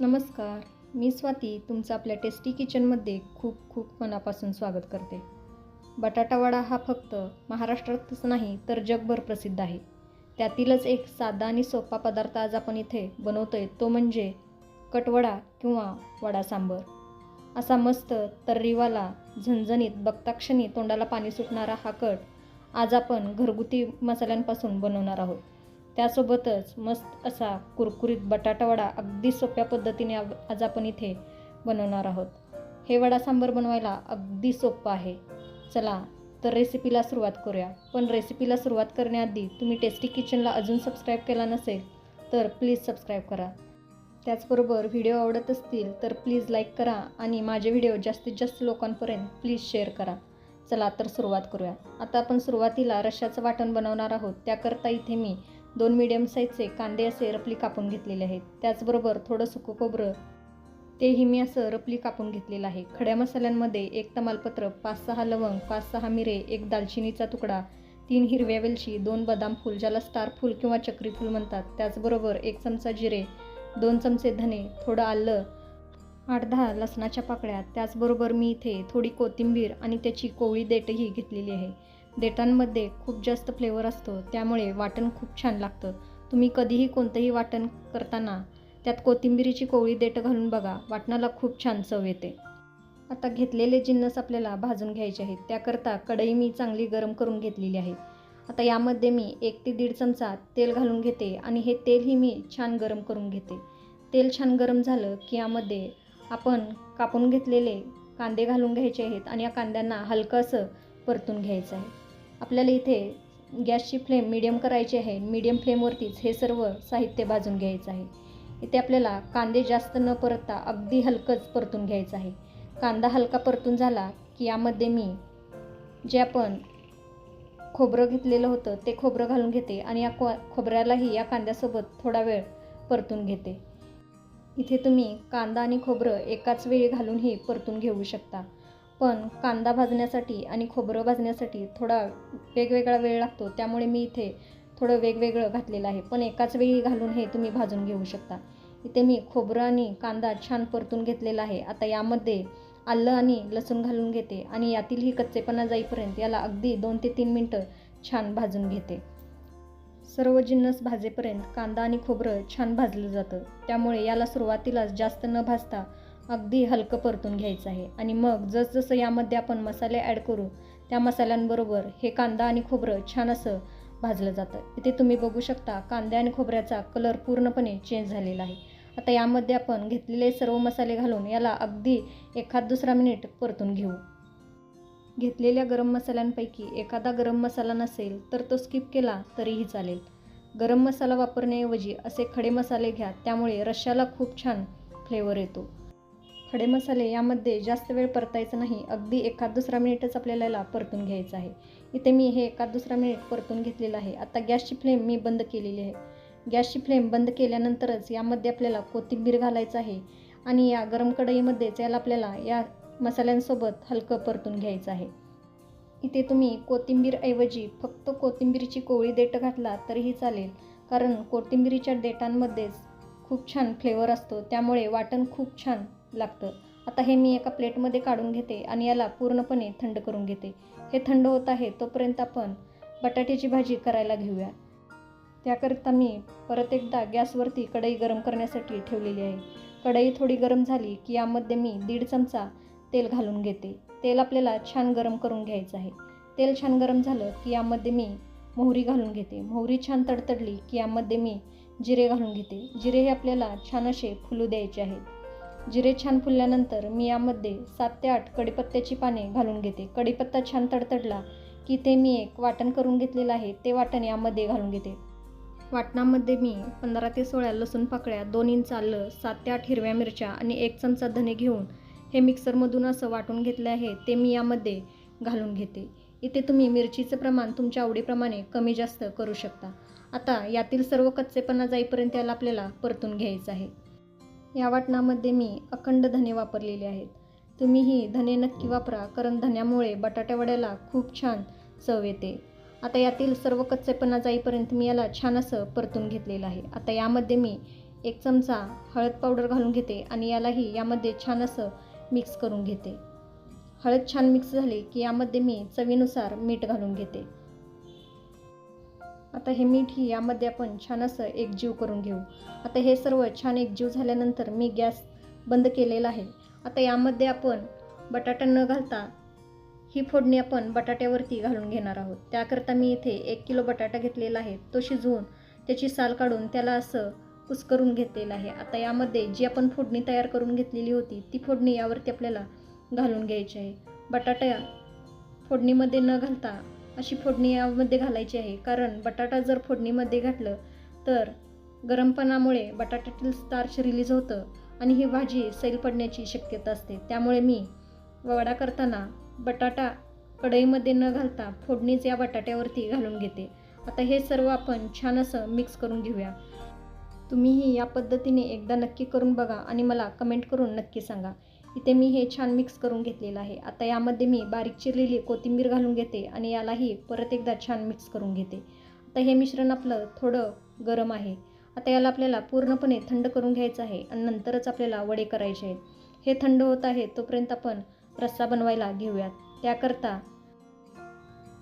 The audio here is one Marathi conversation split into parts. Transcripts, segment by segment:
नमस्कार मी स्वाती तुमचं आपल्या टेस्टी किचनमध्ये खूप खूप मनापासून स्वागत करते. बटाटावडा हा फक्त महाराष्ट्रातच नाही तर जगभर प्रसिद्ध आहे. त्यातीलच एक साधा आणि सोपा पदार्थ आज आपण इथे बनवतो आहे तो म्हणजे कटवडा किंवा वडा सांबर. असा मस्त तर्रीवाला झणझणीत बघताक्षणी तोंडाला पाणी सुटणारा हा कट आज आपण घरगुती मसाल्यांपासून बनवणार आहोत. त्यासोबतच मस्त असा कुरकुरीत बटाटावडा अगदी सोप्या पद्धतीने आज आज आपण इथे बनवणार आहोत. हे वडा सांबर बनवायला अगदी सोपं आहे. चला तर रेसिपीला सुरुवात करूया. पण रेसिपीला सुरुवात करण्याआधी तुम्ही टेस्टी किचनला अजून सबस्क्राईब केला नसेल तर प्लीज सबस्क्राईब करा. त्याचबरोबर व्हिडिओ आवडत असतील तर प्लीज लाईक करा आणि माझे व्हिडिओ जास्तीत जास्त लोकांपर्यंत प्लीज शेअर करा. चला तर सुरुवात करूया. आता आपण सुरुवातीला रशाचं वाटण बनवणार आहोत. त्याकरता इथे मी दोन मिडियम साईजचे कांदे असे रपली कापून घेतलेले आहेत. त्याचबरोबर थोडं सुकं खोबरं तेही मी असं रपली कापून घेतलेलं आहे. खड्या मसाल्यांमध्ये एक तमालपत्र पाच सहा लवंग पाच सहा मिरे एक दालचिनीचा तुकडा तीन हिरव्या वेलची दोन बदाम फूल ज्याला स्टार फूल किंवा चक्री फूल म्हणतात. त्याचबरोबर एक चमचा जिरे दोन चमचे धने थोडं आलं आठ दहा लसणाच्या पाकळ्या. त्याचबरोबर मी इथे थोडी कोथिंबीर आणि त्याची कोवळी देठही घेतलेली आहे. देठांमध्ये खूप जास्त फ्लेवर असतो त्यामुळे वाटण खूप छान लागतं. तुम्ही कधीही कोणतंही वाटण करताना त्यात कोथिंबिरीची कोवळी देठ घालून बघा वाटणाला खूप छान चव येते. आता घेतलेले जिन्नस आपल्याला भाजून घ्यायचे आहेत त्याकरता कढई मी चांगली गरम करून घेतलेली आहे. आता यामध्ये मी एक ते दीड चमचा तेल घालून घेते आणि हे तेलही मी छान गरम करून घेते. तेल छान गरम झालं की यामध्ये आपण कापून घेतलेले कांदे घालून घ्यायचे आहेत आणि या कांद्यांना हलकं असं परतून घ्यायचं आहे. आपल्याला इथे गॅसची फ्लेम मिडियम करायची आहे. मीडियम फ्लेमवरतीच हे सर्व साहित्य भाजून घ्यायचं आहे. इथे आपल्याला कांदे जास्त न परतता अगदी हलकंच परतून घ्यायचं आहे. कांदा हलका परतून झाला की यामध्ये मी जे आपण खोबरं घेतलेलं होतं ते खोबरं घालून घेते आणि या को खोबऱ्यालाही या कांद्यासोबत थोडा वेळ परतून घेते. इथे तुम्ही कांदा आणि खोबरं एकाच वेळी घालूनही परतून घेऊ शकता. पण कांदा भाजण्यासाठी आणि खोबरं भाजण्यासाठी थोडा वेगवेगळा वेळ लागतो. त्यामुळे मी इथे थोडं वेगवेगळं घातलेलं आहे. पण एकाच वेळी घालून हे तुम्ही भाजून घेऊ शकता. इथे मी खोबरं आणि कांदा छान परतून घेतलेला आहे. आता यामध्ये आलं आणि लसूण घालून घेते आणि यातीलही कच्चेपणा जाईपर्यंत याला अगदी दोन ते तीन मिनटं छान भाजून घेते. सर्व जिन्नस भाजेपर्यंत कांदा आणि खोबरं छान भाजलं जातं. त्यामुळे याला सुरुवातीलाच जास्त न भाजता अगदी हलकं परतून घ्यायचं आहे. आणि मग जसजसं यामध्ये आपण मसाले ॲड करू त्या मसाल्यांबरोबर हे कांदा आणि खोबरं छान असं भाजलं जातं. इथे तुम्ही बघू शकता कांदे आणि खोबऱ्याचा कलर पूर्णपणे चेंज झालेला आहे. आता यामध्ये आपण घेतलेले सर्व मसाले घालून याला अगदी एखाद दुसरा मिनिट परतून घेऊ. घेतलेल्या गरम मसाल्यांपैकी एखादा गरम मसाला नसेल तर तो स्किप केला तरीही चालेल. गरम मसाला वापरण्याऐवजी असे खडे मसाले घ्या त्यामुळे रश्श्याला खूप छान फ्लेवर येतो. खडे मसाले यामध्ये जास्त वेळ परतायचं नाही. अगदी एखाद दुसरा मिनिटच आपल्याला याला परतून घ्यायचं आहे. इथे मी हे एखाद दुसरा मिनिट परतून घेतलेलं आहे. आता गॅसची फ्लेम मी बंद केलेली आहे. गॅसची फ्लेम बंद केल्यानंतरच यामध्ये आपल्याला कोथिंबीर घालायचं आहे आणि या गरम कढईमध्येच याला आपल्याला या मसाल्यांसोबत हलकं परतून घ्यायचं आहे. इथे तुम्ही कोथिंबीरऐवजी फक्त कोथिंबीरची कोवळी देठ घातला तरीही चालेल. कारण कोथिंबीरीच्या देठांमध्येच खूप छान फ्लेवर असतो. त्यामुळे वाटण खूप छान लागतं. आता हे मी एका प्लेटमध्ये काढून घेते आणि याला पूर्णपणे थंड करून घेते. हे थंड होत आहे तोपर्यंत आपण बटाट्याची भाजी करायला घेऊया. त्याकरिता मी परत एकदा गॅसवरती कढई गरम करण्यासाठी ठेवलेली आहे. कढई थोडी गरम झाली की यामध्ये मी दीड चमचा तेल घालून घेते. तेल आपल्याला छान गरम करून घ्यायचं आहे. तेल छान गरम झालं की यामध्ये मी मोहरी घालून घेते. मोहरी छान तडतडली की यामध्ये मी जिरे घालून घेते. जिरे हे आपल्याला छान असे फुलू द्यायचे आहेत. जिरे छान फुलल्यानंतर मी यामध्ये सात ते आठ कडीपत्त्याची पाने घालून घेते. कडीपत्ता छान तडतडला की ते मी एक वाटण करून घेतलेलं आहे. ते वाटण यामध्ये घालून घेते. वाटणामध्ये मी पंधरा ते सोळा लसूण पाकळ्या दोन इंच आलं सात ते आठ हिरव्या मिरच्या आणि एक चमचा धने घेऊन हे मिक्सरमधून असं वाटून घेतलं आहे. ते मी यामध्ये घालून घेते. इथे तुम्ही मिरचीचं प्रमाण तुमच्या आवडीप्रमाणे कमी जास्त करू शकता. आता यातील सर्व कच्चेपणा जाईपर्यंत याला आपल्याला परतून घ्यायचं आहे. या वाटणामध्ये मी अखंड धने वापरलेले आहेत. तुम्हीही धने नक्की वापरा कारण धन्यामुळे बटाट्यावड्याला खूप छान चव येते. आता यातील सर्व कच्चेपणा जाईपर्यंत मी याला छान असं परतून घेतलेलं आहे. आता यामध्ये मी एक चमचा हळद पावडर घालून घेते आणि यालाही यामध्ये छान असं मिक्स करून घेते. हळद छान मिक्स झाली की यामध्ये मी चवीनुसार मीठ घालून घेते. आता हे मीठ ही यामध्ये आपण छान असं एकजीव करून घेऊ. आता हे सर्व छान एकजीव झाल्यानंतर मी गॅस बंद केलेला आहे. आता यामध्ये आपण बटाटा न घालता ही फोडणी आपण बटाट्यावरती घालून घेणार आहोत. त्याकरता मी इथे एक किलो बटाटा घेतलेला आहे. तो शिजवून त्याची साल काढून त्याला असं कुस्करून घेतलेलं आहे. आता यामध्ये जी आपण फोडणी तयार करून घेतलेली होती ती फोडणी यावरती आपल्याला घालून घ्यायची आहे. बटाटा फोडणीमध्ये न घालता अशी फोडणी यामध्ये घालायची आहे. कारण बटाटा जर फोडणीमध्ये घातलं तर गरमपणामुळे बटाट्यातील स्टार्च रिलीज होतं आणि ही भाजी सैल पडण्याची शक्यता असते. त्यामुळे मी वडा करताना बटाटा कढईमध्ये न घालता फोडणीच या बटाट्यावरती घालून घेते. आता हे सर्व आपण छान असं मिक्स करून घेऊया. तुम्हीही या पद्धतीने एकदा नक्की करून बघा आणि मला कमेंट करून नक्की सांगा. इथे मी हे छान मिक्स करून घेतलेलं आहे. आता यामध्ये मी बारीक चिरलेली कोथिंबीर घालून घेते आणि यालाही परत एकदा छान मिक्स करून घेते. आता हे मिश्रण आपलं थोडं गरम आहे. आता याला आपल्याला पूर्णपणे थंड करून घ्यायचं आहे आणि नंतरच आपल्याला वडे करायचे आहेत. हे थंड होत आहे तोपर्यंत आपण रस्सा बनवायला घेऊयात. त्याकरता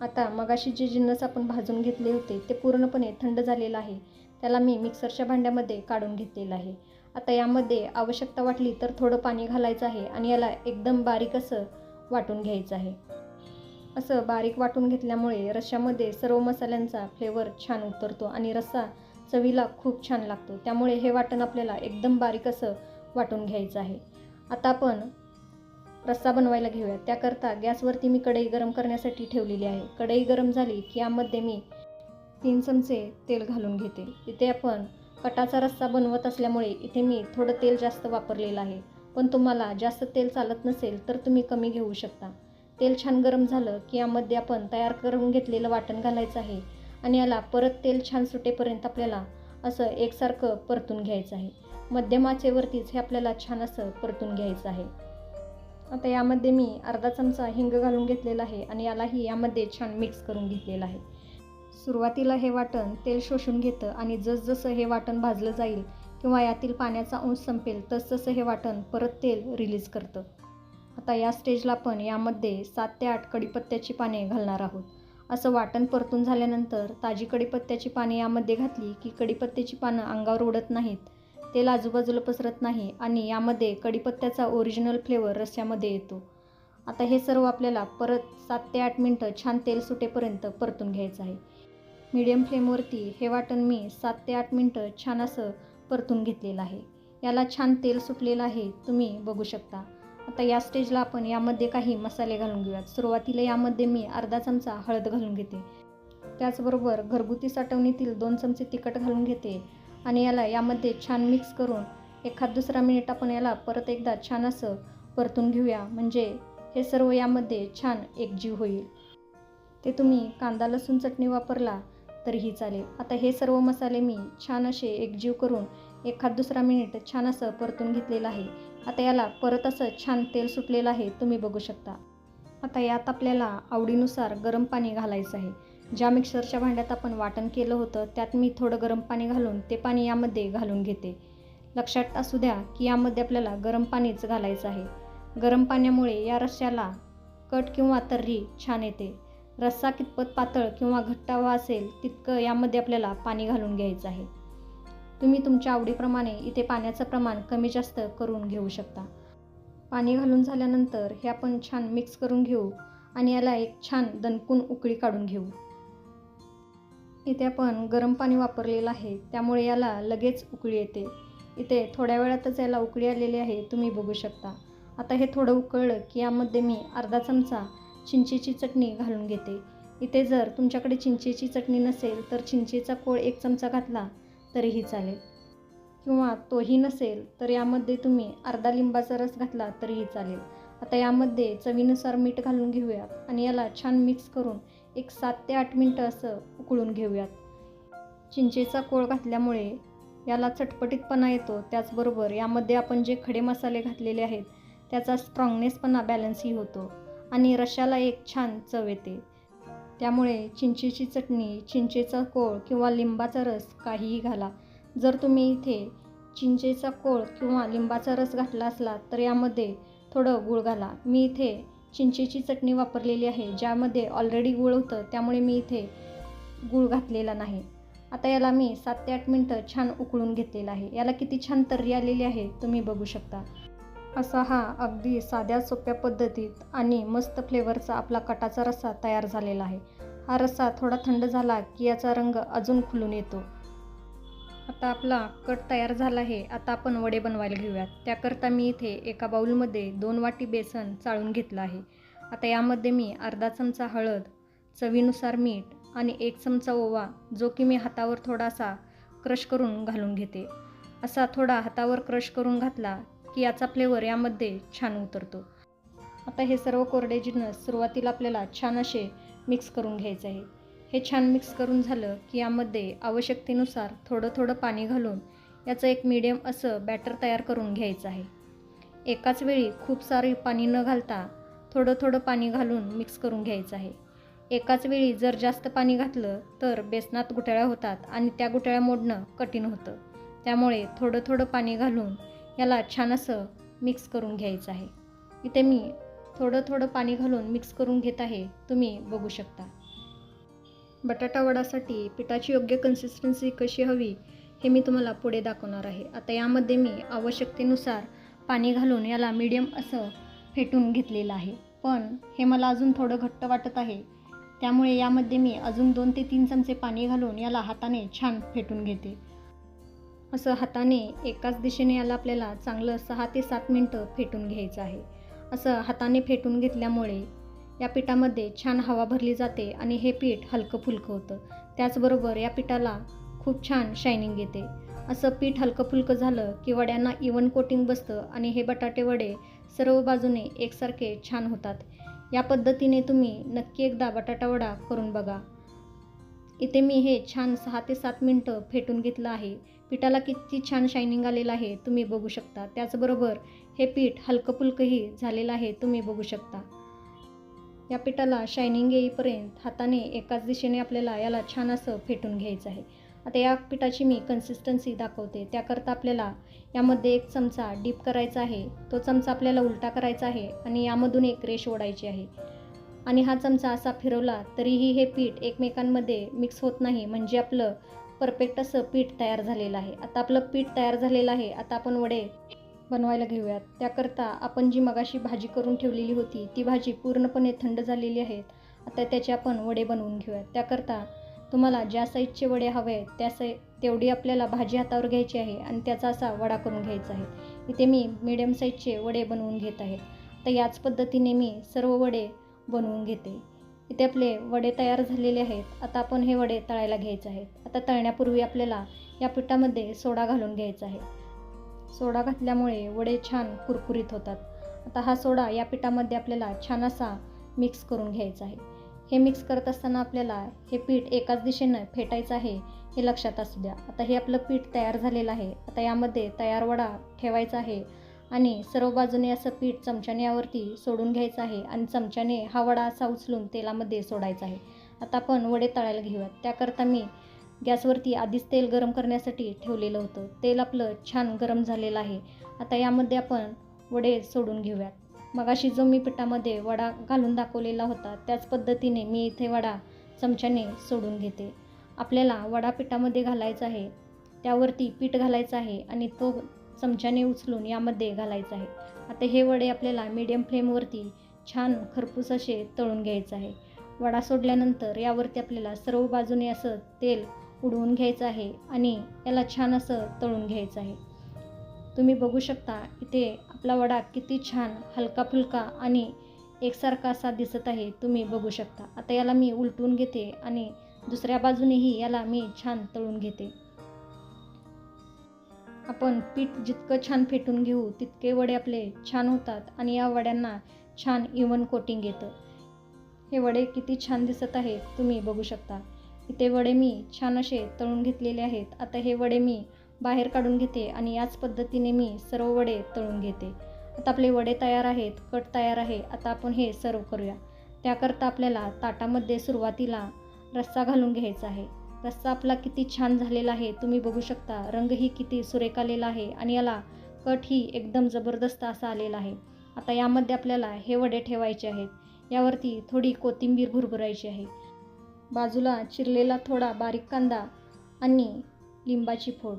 आता मगाशी जे जिन्नस आपण भाजून घेतले होते ते पूर्णपणे थंड झालेलं आहे. त्याला मी मिक्सरच्या भांड्यामध्ये काढून घेतलेलं आहे. आता यामध्ये आवश्यकता वाटली तर थोडं पाणी घालायचं आहे आणि याला एकदम बारीक असं वाटून घ्यायचं आहे. असं बारीक वाटून घेतल्यामुळे रश्श्यामध्ये सर्व मसाल्यांचा फ्लेवर छान उतरतो आणि रस्सा चवीला खूप छान लागतो. त्यामुळे हे वाटण आपल्याला एकदम बारीक असं वाटून घ्यायचं आहे. आता आपण रस्सा बनवायला घेऊया त्याकरता गॅसवरती मी कढई गरम करण्यासाठी ठेवलेली आहे. कढई गरम झाली की यामध्ये मी तीन चमचे तेल घालून घेते. इथे आपण कटाचा रस्सा बनवत असल्यामुळे इथे मी थोडं तेल जास्त वापरलेलं आहे. पण तुम्हाला जास्त तेल चालत नसेल तर तुम्ही कमी घेऊ शकता. तेल छान गरम झालं की यामध्ये आपण तयार करून घेतलेलं वाटण घालायचं आहे आणि याला परत तेल छान सुटेपर्यंत आपल्याला असं एकसारखं परतून घ्यायचं आहे. मध्यम आचेवरतीच हे आपल्याला छान असं परतून घ्यायचं आहे. आता यामध्ये मी अर्धा चमचा हिंग घालून घेतलेला आहे आणि यालाही यामध्ये छान मिक्स करून घेतलेला आहे. सुरुवातीला हे वाटण तेल शोषून घेतं आणि जसजसं हे वाटण भाजलं जाईल किंवा यातील पाण्याचा अंश संपेल तसतसं हे वाटण परत तेल रिलीज करतं. आता या स्टेजला आपण यामध्ये सात ते आठ कडीपत्त्याची पाने घालणार आहोत. असं वाटण परतून झाल्यानंतर ताजी कडीपत्त्याची पाने यामध्ये घातली की कढीपत्त्याची पानं अंगावर उडत नाहीत तेल आजूबाजूला पसरत नाही आणि यामध्ये कढीपत्त्याचा ओरिजिनल फ्लेवर रस्स्यामध्ये येतो. आता हे सर्व आपल्याला परत सात ते आठ मिनटं छान तेल सुटेपर्यंत परतून घ्यायचं आहे. मीडियम फ्लेमवरती हे वाटण मी सात ते आठ मिनटं छान असं परतून घेतलेलं आहे. याला छान तेल सुटलेलं आहे तुम्ही बघू शकता. आता या स्टेजला आपण यामध्ये काही मसाले घालून घेऊयात. सुरुवातीला यामध्ये मी अर्धा चमचा हळद घालून घेते. त्याचबरोबर घरगुती साठवणीतील दोन चमचे तिखट घालून घेते आणि याला यामध्ये छान मिक्स करून एखाद दुसरा मिनिट आपण याला परत एकदा छान असं परतून घेऊया. म्हणजे हे सर्व यामध्ये छान एकजीव होईल. ते तुम्ही कांदा लसूण चटणी वापरला तरीही चालेल. आता हे सर्व मसाले मी छान असे एकजीव करून एखाद दुसरा मिनिट छान असं परतून घेतलेलं आहे. आता याला परत असं छान तेल सुटलेलं आहे तुम्ही बघू शकता. आता यात आपल्याला आवडीनुसार गरम पाणी घालायचं आहे. ज्या मिक्सरच्या भांड्यात आपण वाटण केलं होतं त्यात मी थोडं गरम पाणी घालून ते पाणी यामध्ये घालून घेते. लक्षात असू द्या की यामध्ये आपल्याला गरम पाणीच घालायचं आहे. गरम पाण्यामुळे या रश्याला कट किंवा तर्री छान येते. रस्सा कितपत पातळ किंवा घट्ट हवा असेल तितकं यामध्ये आपल्याला पाणी घालून घ्यायचं आहे. तुम्ही तुमच्या आवडीप्रमाणे इथे पाण्याचं प्रमाण कमी जास्त करून घेऊ शकता. पाणी घालून झाल्यानंतर हे आपण छान मिक्स करून घेऊ आणि याला एक छान दणकून उकळी काढून घेऊ. इथे आपण गरम पाणी वापरलेलं आहे त्यामुळे याला लगेच उकळी येते. इथे थोड्या वेळातच याला उकळी आलेली आहे तुम्ही बघू शकता. आता हे थोडं उकळलं की यामध्ये मी अर्धा चमचा चिंचेची चटणी घालून घेते. इथे जर तुमच्याकडे चिंचेची चटणी नसेल तर चिंचेचा कोळ एक चमचा घातला तरीही चालेल. किंवा तोही नसेल तर यामध्ये तुम्ही अर्धा लिंबाचा रस घातला तरीही चालेल. आता यामध्ये चवीनुसार मीठ घालून घेऊयात आणि याला छान मिक्स करून एक सात ते आठ मिनटं असं उकळून घेऊयात. चिंचेचा कोळ घातल्यामुळे याला चटपटीतपणा येतो. त्याचबरोबर यामध्ये आपण जे खडे मसाले घातलेले आहेत त्याचा स्ट्रॉंगनेसपणा बॅलन्सही होतो. आणि रशाला एक छान चव येते. त्यामुळे चिंचेची चटणी चिंचेचा कोळ किंवा लिंबाचा रस काहीही घाला. जर तुम्ही इथे चिंचेचा कोळ किंवा लिंबाचा रस घातला असला तर यामध्ये थोडं गूळ घाला. मी इथे चिंचेची चटणी वापरलेली आहे ज्यामध्ये ऑलरेडी गूळ होतं त्यामुळे मी इथे गूळ घातलेला नाही. आता याला मी सात ते आठ मिनटं छान उकळून घेतलेलं आहे. याला किती छान तर्री आलेली आहे तुम्ही बघू शकता. असा हा अगदी साध्या सोप्या पद्धतीत आणि मस्त फ्लेवरचा आपला कटाचा रस्सा तयार झालेला आहे. हा रस्सा थोडा थंड झाला की याचा रंग अजून खुलून येतो. आता आपला कट तयार झाला आहे. आता आपण वडे बनवायला घेऊयात. त्याकरता मी इथे एका बाऊलमध्ये दोन वाटी बेसन चाळून घेतलं आहे. आता यामध्ये मी अर्धा चमचा हळद चवीनुसार मीठ आणि एक चमचा ओवा जो की मी हातावर थोडासा क्रश करून घालून घेते. असा थोडा हातावर क्रश करून घातला की याचा फ्लेवर यामध्ये छान उतरतो. आता हे सर्व कोरडे जिन्नस सुरुवातीला आपल्याला छान असे मिक्स करून घ्यायचे आहे. हे छान मिक्स करून झालं की यामध्ये आवश्यकतेनुसार थोडं थोडं पाणी घालून याचं एक मीडियम असं बॅटर तयार करून घ्यायचं आहे. एकाच वेळी खूप सारे पाणी न घालता थोडं थोडं पाणी घालून मिक्स करून घ्यायचं आहे. एकाच वेळी जर जास्त पाणी घातलं तर बेसनात गुटळ्या होतात आणि त्या गुटळ्या मोडणं कठीण होतं. त्यामुळे थोडं थोडं पाणी घालून याला छान असं मिक्स करून घ्यायचं आहे. इथे मी थोडं थोडं पाणी घालून मिक्स करून घेत आहे. तुम्ही बघू शकता. बटाटा वडासाठी पिठाची योग्य कन्सिस्टन्सी कशी हवी हे मी तुम्हाला पुढे दाखवणार आहे. आता यामध्ये मी आवश्यकतेनुसार पाणी घालून याला मीडियम असं फेटून घेतलेलं आहे. पण हे मला अजून थोडं घट्ट वाटत आहे. त्यामुळे यामध्ये मी अजून दोन ते तीन चमचे पाणी घालून याला हाताने छान फेटून घेते. असं हाताने एकाच दिशेने याला आपल्याला चांगलं सहा ते सात मिनटं फेटून घ्यायचं आहे. असं हाताने फेटून घेतल्यामुळे या पिठामध्ये छान हवा भरली जाते आणि हे पीठ हलकं फुलकं होतं. त्याचबरोबर या पिठाला खूप छान शायनिंग येते. असं पीठ हलकं फुलकं झालं की वड्यांना इवन कोटिंग बसतं आणि हे बटाटे वडे सर्व बाजूने एकसारखे छान होतात. या पद्धतीने तुम्ही नक्की एकदा बटाटा वडा करून बघा. इथे मी हे छान सहा ते सात मिनटं फेटून घेतलं आहे. पिठाला किती छान शायनिंग आलेलं आहे तुम्ही बघू शकता. त्याचबरोबर हे पीठ हलकंफुलकंही झालेलं आहे तुम्ही बघू शकता. या पिठाला शायनिंग येईपर्यंत हाताने एकाच दिशेने आपल्याला याला छान असं फेटून घ्यायचं आहे. आता या पिठाची मी कन्सिस्टन्सी दाखवते. त्याकरता आपल्याला यामध्ये एक चमचा डीप करायचा आहे. तो चमचा आपल्याला उलटा करायचा आहे आणि यामधून एक रेष ओढायची आहे. आणि हा चमचा असा फिरवला तरीही हे पीठ एकमेकांमध्ये मिक्स होत नाही. म्हणजे आपलं परफेक्ट असं पीठ तयार झालेलं आहे. आता आपलं पीठ तयार झालेलं आहे. आता आपण वडे बनवायला घेऊयात. त्याकरता आपण जी मगाशी भाजी करून ठेवलेली होती ती भाजी पूर्णपणे थंड झालेली आहेत. आता त्याचे आपण वडे बनवून घेऊयात. त्याकरता तुम्हाला ज्या साईजचे वडे हवे आहेत त्या साई तेवढी आपल्याला भाजी हातावर घ्यायची आहे आणि त्याचा असा वडा करून घ्यायचा आहे. इथे मी मिडियम साईजचे वडे बनवून घेत आहे. तर याच पद्धतीने मी सर्व वडे बनवून घेते. इथे आपले वडे तयार झालेले आहेत. आता आपण हे वडे तळायला घ्यायचे आहेत. आता तळण्यापूर्वी आपल्याला या पिठामध्ये सोडा घालून घ्यायचा आहे. सोडा घातल्यामुळे वडे छान कुरकुरीत होतात. आता हा सोडा या पिठामध्ये आपल्याला छान असा मिक्स करून घ्यायचा आहे. हे मिक्स करत असताना आपल्याला हे पीठ एकाच दिशेनं फेटायचं आहे हे लक्षात असू द्या. आता हे आपलं पीठ तयार झालेलं आहे. आता यामध्ये तयार वडा ठेवायचा आहे. आणि सर्व बाजूने असं पीठ चमच्याने यावरती सोडून घ्यायचं आहे आणि चमच्याने हा वडा असा उचलून तेलामध्ये सोडायचा आहे. आता आपण वडे तळायला घेऊयात. त्याकरता मी गॅसवरती आधीच तेल गरम करण्यासाठी ठेवलेलं होतं. तेल आपलं छान गरम झालेलं आहे. आता यामध्ये आपण वडे सोडून घेऊयात. मगाशी जो मी पिठामध्ये वडा घालून दाखवलेला होता त्याच पद्धतीने मी इथे वडा चमच्याने सोडून घेते. आपल्याला वडा पिठामध्ये घालायचा आहे त्यावरती पीठ घालायचं आहे आणि तो चमच्याने उचलून यामध्ये घालायचं आहे. आता हे वडे आपल्याला मीडियम फ्लेमवरती छान खरपूस असे तळून घ्यायचं आहे. वडा सोडल्यानंतर यावरती आपल्याला सर्व बाजूने असं तेल उडवून घ्यायचं आहे आणि याला छान असं तळून घ्यायचं आहे. तुम्ही बघू शकता इथे आपला वडा किती छान हलका फुलका आणि एकसारखा असा दिसत आहे. तुम्ही बघू शकता. आता याला मी उलटून घेते आणि दुसऱ्या बाजूनेही याला मी छान तळून घेते. आपण पीठ जितकं छान फेटून घेऊ तितके वडे आपले छान होतात आणि या वड्यांना छान इवन कोटिंग येतं. हे वडे किती छान दिसत आहेत तुम्ही बघू शकता. इथे वडे मी छान असे तळून घेतलेले आहेत. आता हे वडे मी बाहेर काढून घेते आणि याच पद्धतीने मी सर्व वडे तळून घेते. आता आपले वडे तयार आहेत कट तयार आहे. आता आपण हे सर्व करूया. त्याकरता आपल्याला ताटामध्ये सुरुवातीला रस्सा घालून घ्यायचा आहे. रस्सा आपला किती छान झालेला आहे तुम्ही बघू शकता. रंगही किती सुरेख आलेला आहे आणि याला कटही एकदम जबरदस्त असा आलेला आहे. आता यामध्ये आपल्याला हे वडे ठेवायचे आहेत. यावरती थोडी कोथिंबीर भुरभुरायची आहे. बाजूला चिरलेला थोडा बारीक कांदा आणि लिंबाची फोड.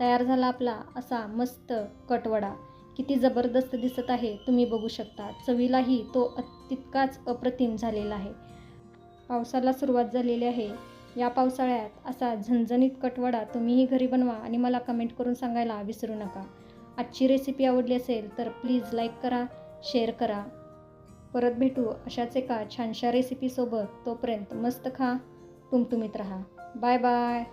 तयार झाला आपला असा मस्त कटवडा किती जबरदस्त दिसत आहे तुम्ही बघू शकता. चवीलाही तो तितकाच अप्रतिम झालेला आहे. पावसाला सुरुवात झालेली आहे. या पावसाळ्यात असा झणझणीत कटवडा तुम्हीही घरी बनवा आणि मला कमेंट करून सांगायला विसरू नका. आजची रेसिपी आवडली असेल तर प्लीज लाईक करा शेअर करा. परत भेटू अशाच एका छानशा रेसिपीसोबत तोपर्यंत मस्त खा तुमतुमीत राहा. Bye bye